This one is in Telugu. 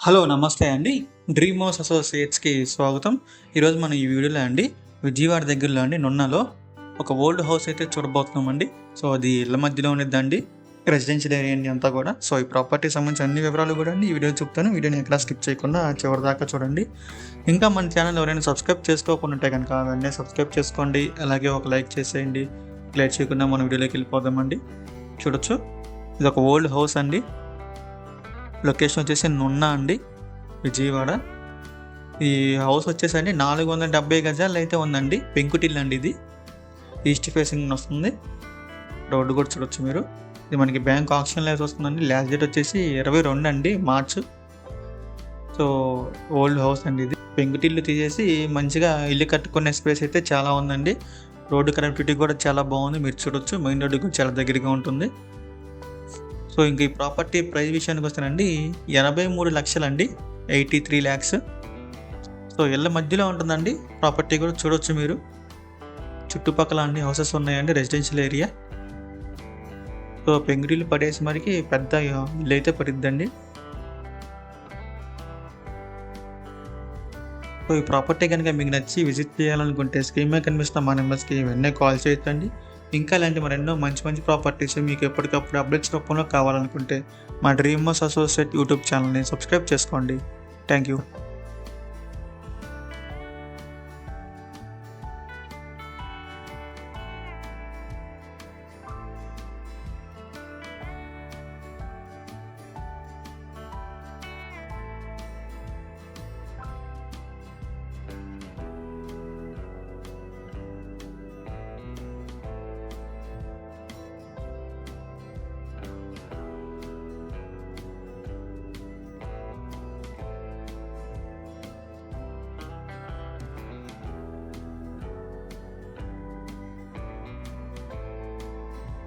హలో నమస్తే అండి. డ్రీమ్ హౌస్ అసోసియేట్స్కి స్వాగతం. ఈరోజు మనం ఈ వీడియోలో అండి విజయవాడ దగ్గరలో అండి నున్నలో ఒక ఓల్డ్ హౌస్ అయితే చూడబోతున్నామండి. సో అది ఇళ్ళ మధ్యలో ఉండేదండి రెసిడెన్షియల్ ఏరియా అండి అంతా కూడా. సో ఈ ప్రాపర్టీ సంబంధించిన అన్ని వివరాలు కూడా అండి ఈ వీడియో చెప్తాను. వీడియోని ఎక్కడ స్కిప్ చేయకుండా చివరి దాకా చూడండి. ఇంకా మన ఛానల్ ఎవరైనా సబ్స్క్రైబ్ చేసుకోకుండా ఉంటే కనుక వెంటనే సబ్స్క్రైబ్ చేసుకోండి. అలాగే ఒక లైక్ చేసేయండి. లైక్ చేయకుండా మన వీడియోలోకి వెళ్ళిపోదామండి. చూడొచ్చు. ఇది ఒక ఓల్డ్ హౌస్ అండి. లొకేషన్ వచ్చేసి నున్న అండి విజయవాడ. ఈ హౌస్ వచ్చేసండి నాలుగు వందల డెబ్బై గజాలు అయితే ఉందండి పెంకుటిల్లు అండి ఇది. ఈస్ట్ ఫేసింగ్ వస్తుంది. రోడ్డు కూడా చూడొచ్చు మీరు. ఇది మనకి బ్యాంక్ ఆప్షన్లో అయితే వస్తుందండి. లాస్ట్ డేట్ వచ్చేసి ఇరవై రెండు అండి మార్చ్. సో ఓల్డ్ హౌస్ అండి ఇది. పెంకుటిల్లు తీసేసి మంచిగా ఇల్లు కట్టుకునే స్పేస్ అయితే చాలా ఉందండి. రోడ్డు కనెక్టివిటీ కూడా చాలా బాగుంది. మీరు చూడొచ్చు. మెయిన్ రోడ్డు కూడా చాలా దగ్గరగా ఉంటుంది. సో ఇంక ఈ ప్రాపర్టీ ప్రైస్ విషయానికి వస్తానండి ఎనభై మూడు లక్షలండి ఎయిటీ త్రీ ల్యాక్స్. సో ఇళ్ళ మధ్యలో ఉంటుందండి ప్రాపర్టీ కూడా చూడొచ్చు మీరు. చుట్టుపక్కల అన్ని హౌసెస్ ఉన్నాయండి రెసిడెన్షియల్ ఏరియా సో పెంగుడీలు పడేసి మరికి పెద్ద ఇల్లు అయితే పడిద్దండి. సో ఈ ప్రాపర్టీ కనుక మీకు నచ్చి విజిట్ చేయాలనుకుంటే స్క్రీన్ మీద కనిపిస్తున్న మా నెంబర్స్కి వెంటనే కాల్ చేయొచ్చండి. ఇంకా ఇలాంటి మరెన్నో మంచి మంచి ప్రాపర్టీస్ మీకు ఎప్పటికప్పుడు అప్డేట్స్ రూపంలో కావాలనుకుంటే మా డ్రీమ్ హౌస్ అసోసియేట్ యూట్యూబ్ ఛానల్ని సబ్స్క్రైబ్ చేసుకోండి. Thank you